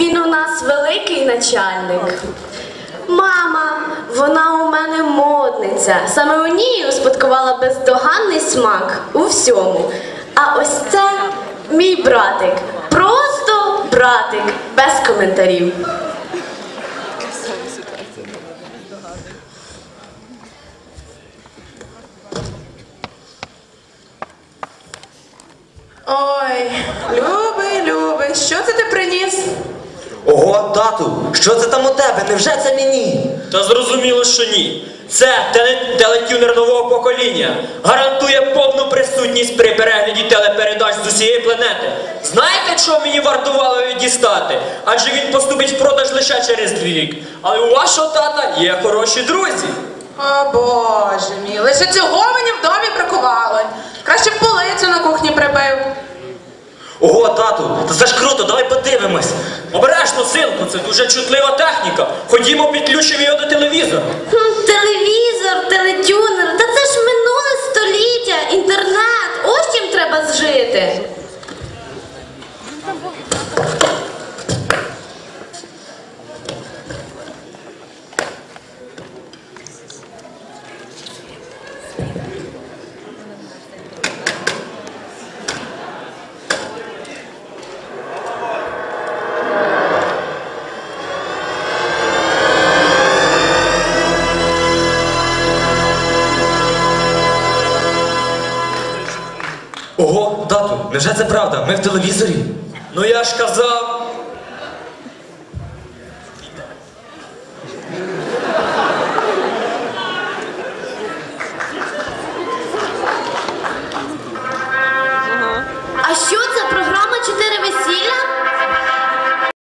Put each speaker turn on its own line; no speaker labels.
він у нас великий начальник. Мама, вона у мене модниця. Саме у ній успадкувала бездоганний смак у всьому. А ось це мій братик. Просто братик, без коментарів.
Ой, любий, любий, що це?
Ого, тату, що це там у тебе? Невже це мені?
Та зрозуміло, що ні. Це теле- телекюнер нового покоління. Гарантує повну присутність при перегляді телепередач з усієї планети. Знаєте, чого мені вартувало її дістати? Адже він поступить в продаж лише через рік. Але у вашого тата є хороші друзі.
О боже мій, лише цього мені в домі бракувало. Краще б полицю на кухні прибив.
Ого, тату, та це ж круто, давай подивимось.
Це дуже чутлива техніка. Ходімо, підключимо його до телевізора.
Ого, тату, невже це правда? Ми в телевізорі?
Ну я ж казав,